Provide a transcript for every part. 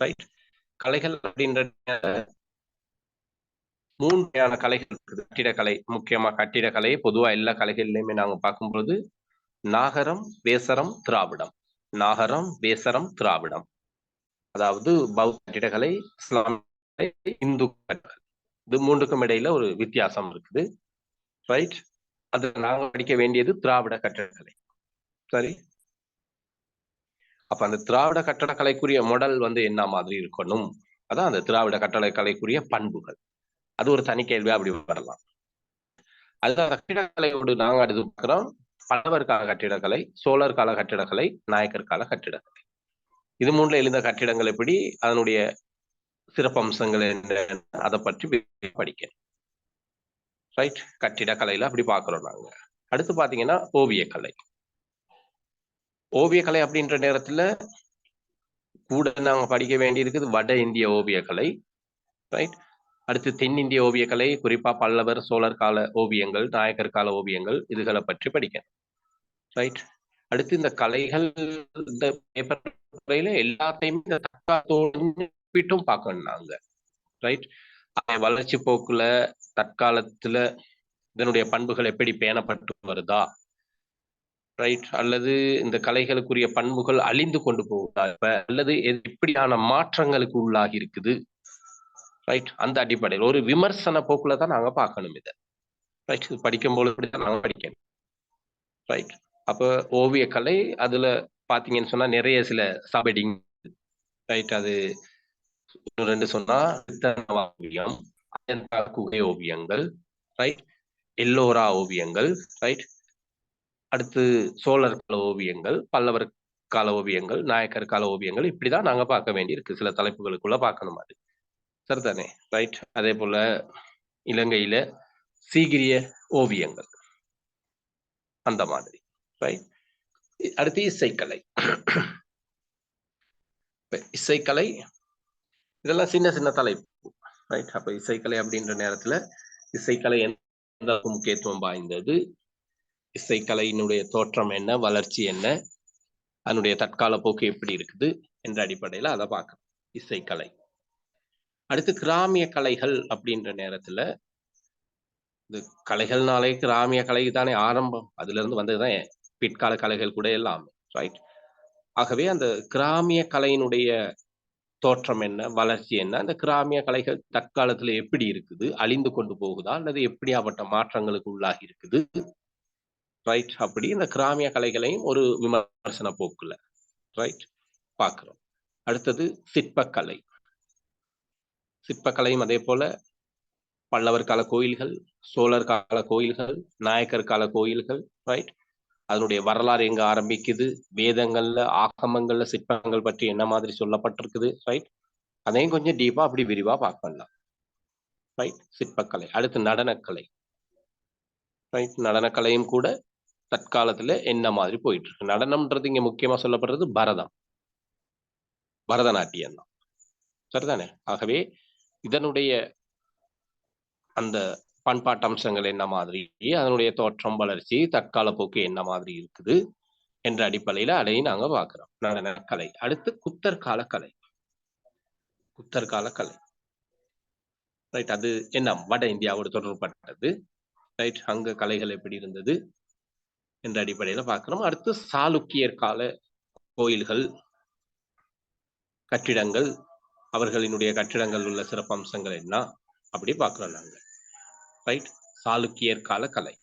Right கலைகள் அப்படின்ற மூணு வகையான கலைகள் இருக்குது. கட்டிடக்கலை முக்கியமா கட்டிடக்கலை பொதுவா எல்லா கலைகள்லயுமே நாங்க பார்க்கும்போது நாகரம் வேசரம் திராவிடம். நாகரம் வேசரம் திராவிடம். அதாவது பௌத்த கட்டிடக்கலை இஸ்லாமிய இந்து இது மூன்றுக்கும் இடையில ஒரு வித்தியாசம் இருக்குது ரைட் அது நாங்க படிக்க வேண்டியது திராவிட கட்டிடக்கலை. சரி? அப்ப அந்த திராவிட கட்டடக்கலைக்குரிய மொடல் வந்து என்ன மாதிரி இருக்கணும்? அதான் அந்த திராவிட கட்டடக்கலைக்குரிய பண்புகள். அது ஒரு தனி கேள்வியா அப்படி வரலாம். அதுதான் கட்டிடக்கலையோடு நாங்க அடுத்து பார்க்கிறோம். பல்லவர் கால கட்டிடக்கலை சோழர் கால கட்டிடக்கலை நாயக்கர் கால கட்டிடக்கலை. இது மூணுல எழுந்த கட்டிடங்கள் எப்படி? அதனுடைய சிறப்பம்சங்கள் என்ன அதை பற்றி படிக்க ரைட் கட்டிடக்கலையில அப்படி பாக்குறோம் நாங்க. அடுத்து பாத்தீங்கன்னா ஓவியக்கலை. ஓவியக்கலை அப்படின்ற நேரத்துல கூட நாங்க படிக்க வேண்டியிருக்குது வட இந்திய ஓவியக்கலை ரைட் அடுத்து தென்னிந்திய ஓவியக்கலை குறிப்பா பல்லவர் சோழர் கால ஓவியங்கள் நாயக்கர் கால ஓவியங்கள் இதுகளை பற்றி படிக்கணும் ரைட் அடுத்து இந்த கலைகள் இந்த பேப்பர்ல எல்லாத்தையுமே இந்த தற்காலத்தோடும் பார்க்கணும் நாங்க ரைட் வளர்ச்சி போக்குல தற்காலத்துல இதனுடைய பண்புகள் எப்படி பேணப்பட்டு வருதா ரைட் அல்லது இந்த கலைகளுக்குரிய பண்புகள் அழிந்து கொண்டு போகுதா இப்ப அல்லது எப்படியான மாற்றங்களுக்கு உள்ளாகி இருக்குது? ரைட் அந்த அடிப்படையில். ஒரு விமர்சன போக்குல தான் நாங்க பார்க்கணும் இதை. ரைட் படிக்கும் பொழுது நாங்க படிக்கணும். ரைட் அப்ப ஓவிய கலை அதுல பாத்தீங்கன்னு சொன்னா நிறைய சில சபடிங் ரைட் அது ரெண்டு சொன்னா ஓவியம் குகை ஓவியங்கள் ரைட் எல்லோரா ஓவியங்கள் ரைட் அடுத்து சோழர் கால ஓவியங்கள் பல்லவர் கால ஓவியங்கள் நாயக்கர் கால ஓவியங்கள் இப்படிதான் நாங்க பார்க்க வேண்டியிருக்கு. சில தலைப்புகளுக்குள்ள பார்க்கணும் அது. சரிதானே? ரைட் அதே போல இலங்கையில சீகிரிய ஓவியங்கள். அந்த மாதிரி. ரைட் அடுத்து இசைக்கலை. இசைக்கலை இதெல்லாம் சின்ன சின்ன தலைப்பு. ரைட் அப்ப இசைக்கலை அப்படின்ற நேரத்துல இசைக்கலை எந்த முக்கியத்துவம் வாய்ந்தது? இசைக்கலையினுடைய தோற்றம் என்ன வளர்ச்சி என்ன அதனுடைய தற்கால போக்கு எப்படி இருக்குது என்ற அடிப்படையில அதை பார்க்கணும் இசைக்கலை. அடுத்து கிராமிய கலைகள் அப்படின்ற நேரத்துல இது கலைகள்னாலே கிராமிய கலை தானே ஆரம்பம். அதுல இருந்து வந்ததுதான் பிற்கால கலைகள் கூட எல்லாமே ரைட் ஆகவே அந்த கிராமிய கலையினுடைய தோற்றம் என்ன வளர்ச்சி என்ன அந்த கிராமிய கலைகள் தற்காலத்துல எப்படி இருக்குது அழிந்து கொண்டு போகுதா அல்லது எப்படியாப்பட்ட மாற்றங்களுக்கு உள்ளாகி இருக்குது ரைட் அப்படி இந்த கிராமிய கலைகளையும் ஒரு விமர்சன போக்குல. ரைட் பார்க்கிறோம். அடுத்தது சிற்பக்கலை. சிற்பக்கலையும் அதே போல பல்லவர் கால கோயில்கள் சோழர் கால கோயில்கள் நாயக்கர் கால கோயில்கள் ரைட் அதனுடைய வரலாறு எங்க ஆரம்பிக்குது? வேதங்கள்ல ஆகமங்கள்ல சிற்பங்கள் பற்றி என்ன மாதிரி சொல்லப்பட்டிருக்குது? ரைட் அதையும் கொஞ்சம் டீப்பா அப்படி விரிவா பார்க்கலாம் ரைட் சிற்பக்கலை. அடுத்து நடனக்கலை. ரைட் நடனக்கலையும் கூட தற்காலத்துல என்ன மாதிரி போயிட்டு இருக்கு நடனம்ன்றது இங்க முக்கியமா சொல்லப்படுறது பரதம். பரதநாட்டியம் தான். சரிதானே? ஆகவே இதனுடைய அந்த பண்பாட்டு அம்சங்கள் என்ன மாதிரி? அதனுடைய தோற்றம் வளர்ச்சி தற்கால போக்கு என்ன மாதிரி இருக்குது? என்ற அடிப்படையில அதையும் நாங்க பாக்குறோம் நடன கலை அடுத்து குத்தர் கால. கலை குத்தர் கால. கலை ரைட் அது என்ன? வட இந்தியாவோடு தொடர்பட்டது ரைட் அங்க கலைகள் எப்படி இருந்தது? என்ற அடிப்படையில பார்க்கிறோம். அடுத்து சாளுக்கியர் கால கோயில்கள் கட்டிடங்கள் அவர்களினுடைய கட்டிடங்கள் உள்ள சிறப்பம்சங்கள் என்ன அப்படி பார்க்கிறோம் நாங்க. ரைட் சாளுக்கியர் கால கலை.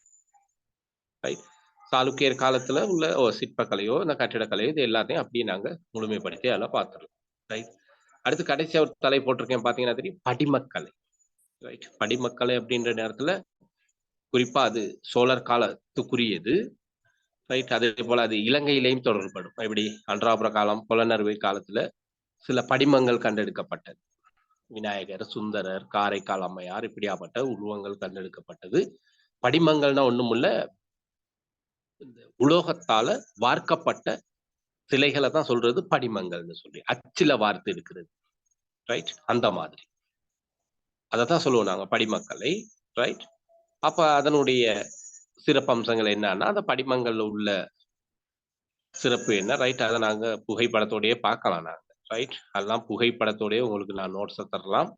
ரைட் சாளுக்கியர் காலத்துல உள்ள ஓ சிற்பக்கலையோ இந்த கட்டிடக்கலையோ இது எல்லாத்தையும் அப்படியே நாங்க முழுமைப்படுத்தி அதெல்லாம் பார்த்துருவோம் ரைட் அடுத்து கடைசியா ஒரு தலை போட்டிருக்கேன் பாத்தீங்கன்னா தெரியும். படிமக்கலை. ரைட் படிமக்கலை அப்படின்ற நேரத்துல குறிப்பா அது சோழர் காலத்துக்குரியது. ரைட் அதே போல அது இலங்கையிலையும் தொடர்படும். இப்படி அன்றாபுர காலம் புலனறுவை காலத்துல சில படிமங்கள் கண்டெடுக்கப்பட்டது. விநாயகர் சுந்தரர் காரைக்கால் அம்மையார் இப்படியாப்பட்ட உருவங்கள் கண்டெடுக்கப்பட்டது. படிமங்கள்னா ஒண்ணுமில்ல இந்த உலோகத்தால வார்க்கப்பட்ட சிலைகளை தான் சொல்றது படிமங்கள்னு சொல்லி அச்சில வார்த்து இருக்கிறது. ரைட் அந்த மாதிரி. அதை தான் சொல்லுவோம் நாங்க படிமக்களை ரைட் அப்ப அதனுடைய சிறப்பம்சங்கள் என்னன்னா அந்த படிமங்கள்ல உள்ள சிறப்பு என்ன? ரைட் அதை நாங்க புகைப்படத்தோடயே பார்க்கலாம் நாங்க. ரைட் அதெல்லாம் புகைப்படத்தோடயே உங்களுக்கு நான் நோட்ஸை தரலாம்.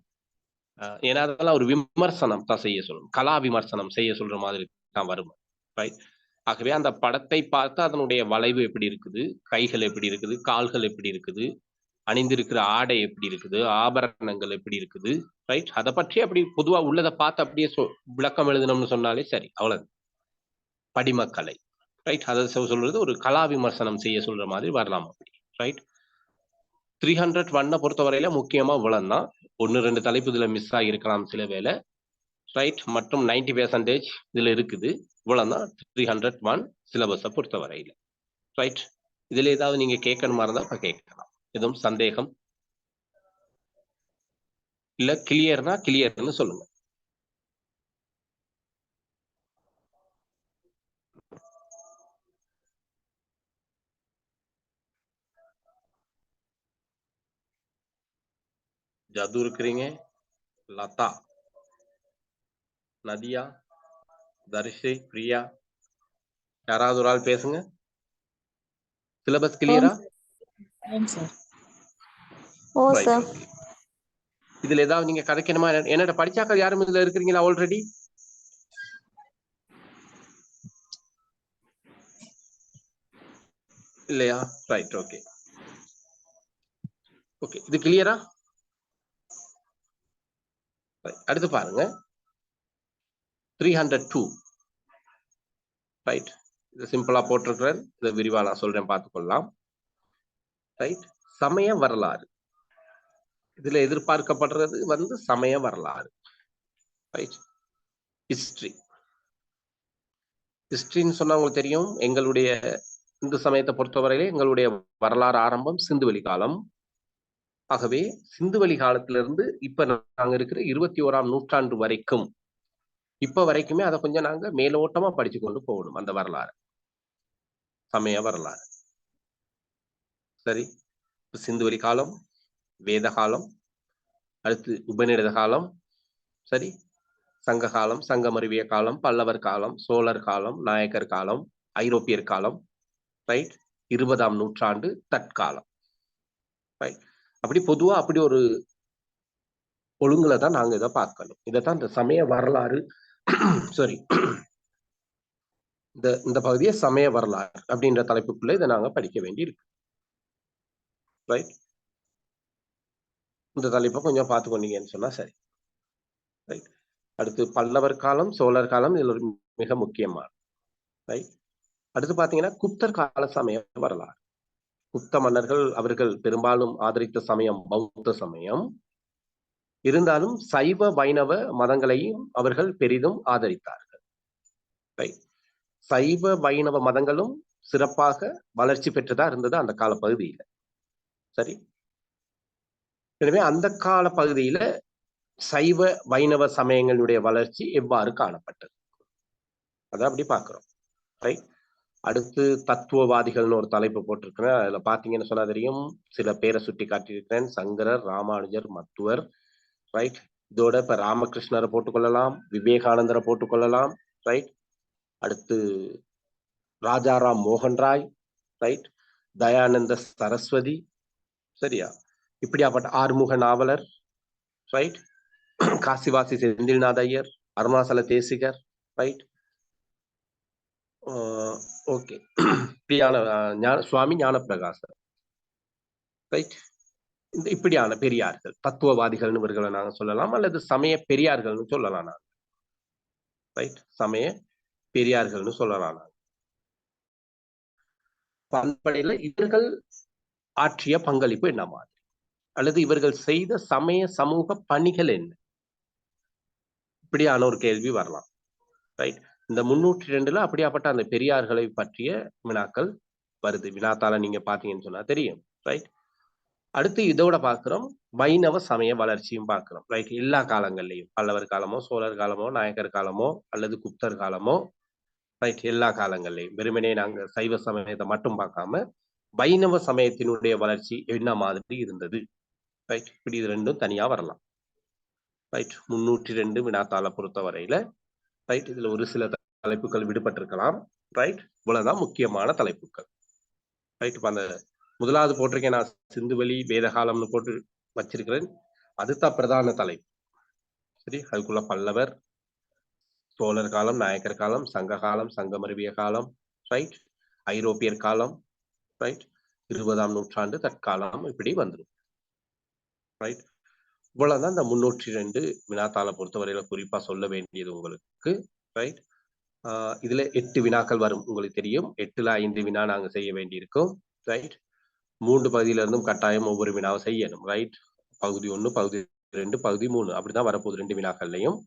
ஏன்னா அதெல்லாம் ஒரு விமர்சனம் தான் செய்ய சொல்லணும் கலா விமர்சனம் செய்ய சொல்ற மாதிரி தான் வரும். ரைட் ஆகவே அந்த படத்தை பார்த்து அதனுடைய வளைவு எப்படி இருக்குது? கைகள் எப்படி இருக்குது? கால்கள் எப்படி இருக்குது? அணிந்திருக்கிற ஆடை எப்படி இருக்குது? ஆபரணங்கள் எப்படி இருக்குது? ரைட் அதை பற்றி அப்படி பொதுவாக உள்ளதை பார்த்து அப்படியே சொ- விளக்கம் எழுதணும்னு சொன்னாலே சரி அவ்வளவு படிமக்கலை. ரைட் அதை சொல்றது ஒரு கலா விமர்சனம் செய்ய சொல்ற மாதிரி வரலாம் அப்படி. ரைட் த்ரீ ஹண்ட்ரட் ஒன்னை பொறுத்தவரையில முக்கியமா இவ்வளவு தான் ஒன்று ரெண்டு தலைப்பு இதுல மிஸ் ஆகியிருக்கலாம் சில வேலை ரைட் மற்றும் நைன்டி பெர்சன்டேஜ் இதுல இருக்குது. இவ்வளவு தான் த்ரீ ஹண்ட்ரட் ஒன் சிலபஸை பொறுத்தவரையில. ரைட் இதுல ஏதாவது நீங்க கேட்கணுமா இருந்தா இப்ப கேட்கலாம் எதுவும் சந்தேகம்? இல்ல கிளியர்னா கிளியர்னு சொல்லுங்க. ஜது இருக்கிறீங்க. லதா. நதியா. தர்ஷி. பிரியா. யாராவது ஒரு ஆள் பேசுங்க. சிலபஸ் கிளியரா sir oh Right, sir okay. இதுல ஏதாவது நீங்க கதைக்கணுமா? என்ன- என்னோட படிச்சாக்கள் யாரும் இதுல இருக்கிறீங்களா ஆல்ரெடி இல்லையா? ரைட் ஓகே ஓகே இது கிளியரா அடுத்து பாருங்க. த்ரீ ஹண்ட்ரட் டூ ரைட் இது சிம்பிளா போட்டிருக்கிறேன் இதை விரிவா நான் சொல்றேன் பார்த்துக்கொள்ளலாம். ரைட் சமய வரலாறு. இதுல எதிர்பார்க்கப்படுறது வந்து சமய வரலாறு. ரைட் ஹிஸ்டரி ஹிஸ்டரின்னு சொன்னா உங்களுக்கு தெரியும் எங்களுடைய இந்து சமயத்தை பொறுத்தவரையிலே எங்களுடைய வரலாறு ஆரம்பம் சிந்துவெளி காலம் ஆகவே சிந்துவெளி காலத்திலிருந்து இப்ப நாங்க இருக்கிற இருபத்தி ஓராம் நூற்றாண்டு வரைக்கும் இப்ப வரைக்குமே அதை கொஞ்சம் நாங்க மேலோட்டமா படிச்சு கொண்டு போகணும் அந்த வரலாறு. சமய வரலாறு. சரி சிந்து சிந்துவெளி காலம் வேத காலம் அடுத்து உபநிடத காலம் சரி சங்க காலம் சங்கமருவிய காலம் பல்லவர் காலம் சோழர் காலம் நாயக்கர் காலம் ஐரோப்பியர் காலம் ரைட் இருபதாம் நூற்றாண்டு தற்காலம். ரைட் அப்படி பொதுவா அப்படி ஒரு ஒழுங்குல தான் நாங்க இதை பார்க்கணும். இதைத்தான் இந்த சமய வரலாறு சாரி இந்த இந்த பகுதியை சமய வரலாறு அப்படின்ற தலைப்புக்குள்ள இதை நாங்க படிக்க வேண்டி இருக்கு ரைட் இந்த தலைப்பை கொஞ்சம் பார்த்து கொண்டீங்கன்னு சொன்னா சரி. ரைட் அடுத்து பல்லவர் காலம் சோழர் காலம் இதில் ஒரு மிக முக்கியமான ரைட் அடுத்து பாத்தீங்கன்னா குப்தர் கால சமய வரலாறு. குப்த மன்னர்கள் அவர்கள் பெரும்பாலும் ஆதரித்த சமயம் பௌத்த சமயம். இருந்தாலும் சைவ வைணவ மதங்களையும் அவர்கள் பெரிதும் ஆதரித்தார்கள். சைவ வைணவ மதங்களும் சிறப்பாக வளர்ச்சி பெற்றதா இருந்தது அந்த கால பகுதியில சரி. எனவே அந்த கால பகுதியில சைவ வைணவ சமயங்களுடைய வளர்ச்சி எவ்வாறு காணப்பட்டது? அதை அப்படி பார்க்கிறோம். ரைட் அடுத்து தத்துவவாதிகள்னு ஒரு தலைப்பு போட்டிருக்கிறேன். அதுல பாத்தீங்கன்னு சொன்னா தெரியும். சில பேரை சுட்டி காட்டியிருக்கிறேன். சங்கரர் ராமானுஜர் மத்துவர். ரைட் இதோட இப்ப ராமகிருஷ்ணரை போட்டுக்கொள்ளலாம். விவேகானந்தரை போட்டுக்கொள்ளலாம். ரைட் அடுத்து ராஜாராம் மோகன் ராய். ரைட் தயானந்த சரஸ்வதி. சரியா? இப்படியாப்பட்ட Arumuga Navalar. Right Kasivasi Senthilnatha Iyer Arunachala Desikar. Right okay இப்படியான ஞான சுவாமி ஞானப்பிரகாசர் ரைட் இந்த இப்படியான பெரியார்கள் தத்துவவாதிகள்னு இவர்களை நாங்க சொல்லலாம் அல்லது சமய பெரியார்கள்னு சொல்லலாம் நாங்கள் ரைட் சமய பெரியார்கள்னு சொல்லலாம் நாங்க. பண்படையில இவர்கள் ஆற்றிய பங்களிப்பு என்ன மாதிரி? அல்லது இவர்கள் செய்த சமய சமூக பணிகள் என்ன? இப்படியான ஒரு கேள்வி வரலாம். ரைட் இந்த முன்னூற்றி ரெண்டுல அப்படியாப்பட்ட அந்த பெரியார்களை பற்றிய வினாக்கள் வருது. வினாத்தால நீங்க பாத்தீங்கன்னு சொன்னா தெரியும் ரைட் அடுத்து இதோட பாக்குறோம் வைணவ சமய வளர்ச்சியும் பார்க்கிறோம் ரைட் எல்லா காலங்கள்லயும் பல்லவர் காலமோ சோழர் காலமோ நாயக்கர் காலமோ அல்லது குப்தர் காலமோ ரைட் எல்லா காலங்கள்லயும் வெறுமனே நாங்க சைவ சமயத்தை மட்டும் பார்க்காம வைணவ சமயத்தினுடைய வளர்ச்சி என்ன மாதிரி இருந்தது ரைட் இப்படி இது ரெண்டும் தனியா வரலாம் ரைட் முன்னூற்றி ரெண்டு வினாத்தாளை பொறுத்த வரையில ரைட் இதுல ஒரு சில தலைப்புகள் விடுபட்டிருக்கலாம். ரைட் இவ்வளவுதான் முக்கியமான தலைப்புகள். ரைட் இப்ப அந்த முதலாவது போட்டிருக்கேன் நான் சிந்துவெளி வேதகாலம்னு போட்டு வச்சிருக்கிறேன். அதுதான் பிரதான தலைப்பு. சரி? அதுக்குள்ள பல்லவர் சோழர் காலம் நாயக்கர் காலம் சங்க காலம் சங்கமருவிய காலம். ரைட் ஐரோப்பியர் காலம். ரைட் இருபதாம் நூற்றாண்டு தற்காலம் இப்படி வந்துடும் ரைட் இவ்வளவுதான் இந்த முன்னூற்றி ரெண்டு வினாத்தாளை பொறுத்தவரையில குறிப்பா சொல்ல வேண்டியது உங்களுக்கு. ரைட் இதுல எட்டு வினாக்கள் வரும். உங்களுக்கு தெரியும். எட்டுல ஐந்து வினா நாங்க செய்ய வேண்டியிருக்கோம். ரைட் மூன்று பகுதியில இருந்தும் கட்டாயம் ஒவ்வொரு வினாவை செய்யணும். ரைட் பகுதி ஒண்ணு பகுதி ரெண்டு பகுதி மூணு. அப்படிதான் வரப்போகுது ரெண்டு வினாக்கள்லையும்.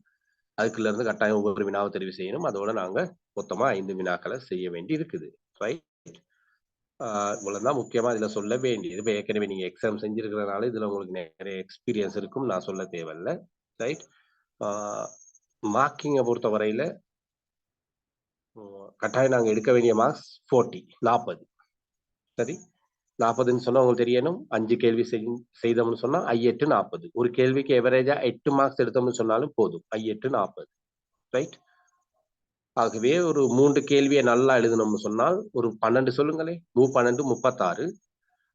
அதுக்குள்ள இருந்து கட்டாயம் ஒவ்வொரு வினாவை தெரிவு செய்யணும். அதோட நாங்க மொத்தமா ஐந்து வினாக்களை செய்ய வேண்டி இருக்குது. ரைட் இவ்வளவுதான் முக்கியமா இதுல சொல்ல வேண்டியது. இப்போ ஏற்கனவே நீங்க எக்ஸாம் செஞ்சிருக்கிறதுனால இதுல உங்களுக்கு நிறைய எக்ஸ்பீரியன்ஸ் இருக்கும். நான் சொல்ல தேவையில்ல. ரைட் மார்க்கிங்கை பொறுத்த வரையில கட்டாயம் நாங்கள் எடுக்க வேண்டிய மார்க்ஸ் ஃபோர்ட்டி நாற்பது சரி? நாற்பதுன்னு சொன்னால் உங்களுக்கு தெரியணும். அஞ்சு கேள்வி செய்தோம்னு சொன்னால் ஐயெட்டு நாற்பது ஒரு கேள்விக்கு எவரேஜாக எட்டு மார்க்ஸ் எடுத்தோம்னு சொன்னாலும் போதும். ஐயெட்டு நாற்பது ரைட் ஆகவே ஒரு மூன்று கேள்வியை நல்லா எழுதணும்னு சொன்னால் ஒரு பன்னெண்டு சொல்லுங்களே. மூ பன்னெண்டு முப்பத்தாறு.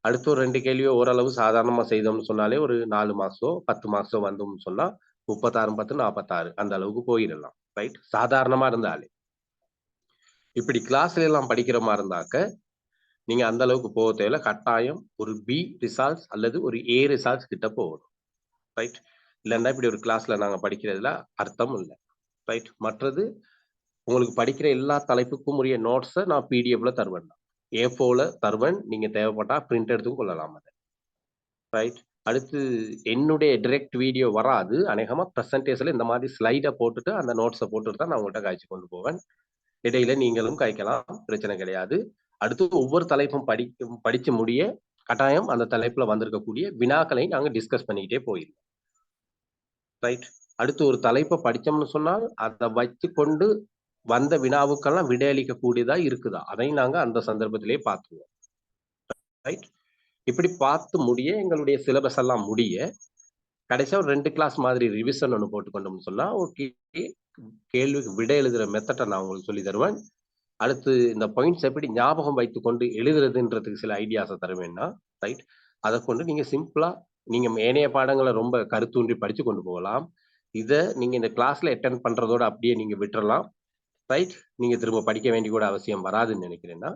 அடுத்து ஒரு ரெண்டு கேள்வியை ஓரளவு சாதாரணமாக செய்தோம்னு சொன்னாலே ஒரு நாலு மார்க்ஸோ பத்து மார்க்ஸோ வந்தோம்னு சொன்னால் முப்பத்தாறு பத்து நாற்பத்தாறு அந்த அளவுக்கு போயிடலாம். ரைட் சாதாரணமாக இருந்தாலே. இப்படி கிளாஸ்ல எல்லாம் படிக்கிற மாதிரி இருந்தாக்க நீங்க அந்த அளவுக்கு போக தேவையில்ல. கட்டாயம் ஒரு பி ரிசால்ட்ஸ் அல்லது ஒரு ஏ ரிசால்ட்ஸ் கிட்ட போகணும். ரைட் இல்லைன்னா இப்படி ஒரு கிளாஸ்ல நாங்க படிக்கிறதுல அர்த்தம் இல்லை. ரைட் மற்றது உங்களுக்கு படிக்கிற எல்லா தலைப்புக்கும் உரிய நோட்ஸை நான் பிடிஎஃப்ல தருவேன். ஏ ஃபோல தருவேன். நீங்க தேவைப்பட்டா பிரிண்ட் எடுத்தும் கொள்ளலாம் அதை. ரைட் அடுத்து என்னுடைய டிரெக்ட் வீடியோ வராது. அநேகமாக ப்ரெசன்டேஷன்ல இந்த மாதிரி ஸ்லைடை போட்டுட்டு அந்த நோட்ஸை போட்டுட்டு தான் நான் உங்கள்கிட்ட காய்ச்சி கொண்டு போவேன். இடையில நீங்களும் காய்க்கலாம் பிரச்சனை கிடையாது. அடுத்து ஒவ்வொரு தலைப்பும் படி படிச்சு முடிய கட்டாயம் அந்த தலைப்புல வந்திருக்கக்கூடிய வினாக்களை நாங்க டிஸ்கஸ் பண்ணிக்கிட்டே போயிருந்தோம் ரைட் அடுத்து ஒரு தலைப்பை படிச்சோம்னு சொன்னால் அதை வச்சு கொண்டு வந்த வினாவுக்கெல்லாம் விடையளிக்க கூடியதா இருக்குதா? அதையும் நாங்க அந்த சந்தர்ப்பத்திலேயே பார்த்துவோம் ரைட் இப்படி பார்த்து முடிய எங்களுடைய சிலபஸ் எல்லாம் முடிய கடைசியா ஒரு ரெண்டு கிளாஸ் மாதிரி ரிவிஷன் ஒன்று போட்டுக்கொண்டோம்னு சொன்னால் ஓகே கேள்விக்கு விடை எழுதுகிற மெத்தட்டை நான் உங்களுக்கு சொல்லி தருவேன். அடுத்து இந்த பாயிண்ட்ஸ் எப்படி ஞாபகம் வைத்து கொண்டு எழுதுறதுன்றதுக்கு சில ஐடியாஸை தருவேன்னா ரைட் அதை கொண்டு நீங்கள் சிம்பிளாக நீங்கள் ஏனைய பாடங்களை ரொம்ப கருத்தூன்றி படித்து கொண்டு போகலாம். இதை நீங்கள் இந்த கிளாஸில் அட்டன் பண்ணுறதோட அப்படியே நீங்கள் விட்டுறலாம். ரைட் நீங்கள் திரும்ப படிக்க வேண்டிய கூட அவசியம் வராதுன்னு நினைக்கிறேன்னா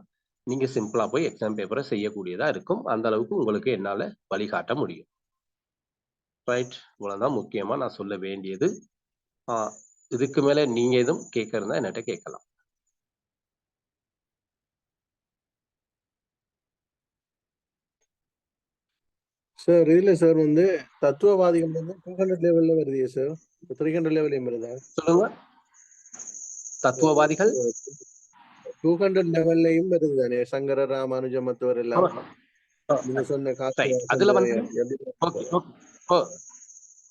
நீங்கள் சிம்பிளாக போய் எக்ஸாம் பேப்பரை செய்யக்கூடியதாக இருக்கும். அந்த அளவுக்கு உங்களுக்கு என்னால் வழிகாட்ட முடியும். ரைட் இவ்வளோதான் முக்கியமாக நான் சொல்ல வேண்டியது. இதுக்கு மேல நீங்க எதுவும் கேட்கறதா என்கிட்ட கேட்கலாம் சார் இதுல சார் வந்து தத்துவவாதிகள் வந்து டூ ஹண்ட்ரட் லெவல்ல வருது சார் த்ரீ ஹண்ட்ரட் லெவலையும் வருதா? சொல்லுங்க. தத்துவவாதிகள்? டூ ஹண்ட்ரட் லெவல்லையும் வருது தானே? சங்கர ராமானுஜ மத்தவர் எல்லாம். நீங்க சொன்ன அதுல வந்து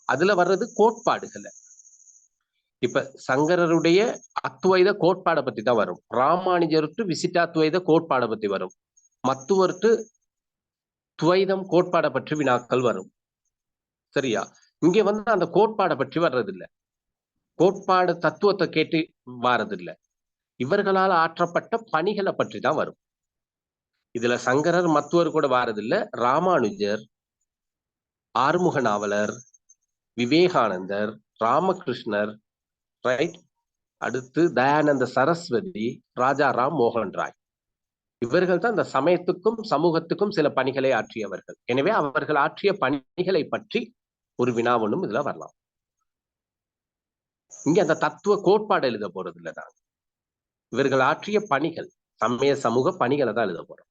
அதுல வர்றது கோட்பாடுகள். இப்ப சங்கரருடைய அத்வைத கோட்பாடை பத்தி தான் வரும். ராமானுஜருக்கு விசிட்டாத்வைத கோட்பாடை பத்தி வரும். மத்துவர்ட்டு துவைதம் கோட்பாடை பற்றி வினாக்கள் வரும். சரியா? இங்க வந்து அந்த கோட்பாடை பற்றி வர்றதில்லை. கோட்பாடு தத்துவத்தை கேட்டு வாரதில்லை. இவர்களால் ஆற்றப்பட்ட பணிகளை பற்றி தான் வரும். இதுல சங்கரர் மத்துவர் கூட வாரதில்லை. ராமானுஜர் ஆறுமுக நாவலர் விவேகானந்தர் ராமகிருஷ்ணர் ரைட் அடுத்து தயானந்த சரஸ்வதி ராஜா ராம் மோகன் ராய். இவர்கள் தான் இந்த சமயத்துக்கும் சமூகத்துக்கும் சில பணிகளை ஆற்றியவர்கள். எனவே அவர்கள் ஆற்றிய பணிகளை பற்றி ஒரு வினாவனும் இதுல வரலாம். இங்க அந்த தத்துவ கோட்பாடு எழுத போறது இல்லை இவர்கள் ஆற்றிய பணிகள் சமய சமூக பணிகளை தான் எழுத போறோம்.